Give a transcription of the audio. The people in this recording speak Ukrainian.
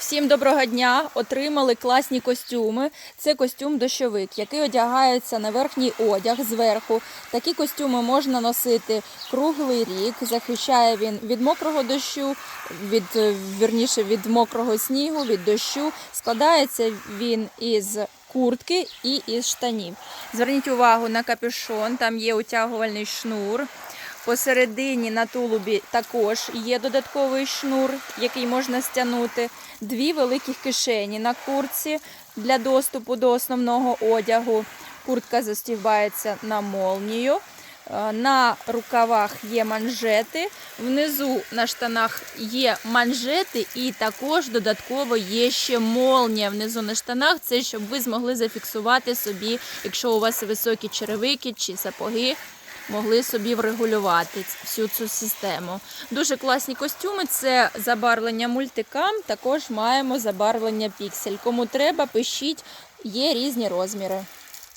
Всім доброго дня! Отримали класні костюми. Це костюм дощовик, який одягається на верхній одяг зверху. Такі костюми можна носити круглий рік. Захищає він від мокрого дощу, від е, вірніше від мокрого снігу, від дощу. Складається він із куртки і із штанів. Зверніть увагу на капюшон, там є утягувальний шнур. Посередині на тулубі також є додатковий шнур, який можна стягнути. Дві великих кишені на куртці для доступу до основного одягу. Куртка застібається на молнію. Е, На рукавах є манжети, внизу на штанах є манжети, і також додатково є ще молнія внизу на штанах. Це щоб ви змогли зафіксувати собі, якщо у вас високі черевики чи сапоги, могли собі врегулювати всю цю систему. Дуже класні костюми. Це забарвлення мультикам. Також маємо забарвлення піксель. Кому треба, пишіть, є різні розміри.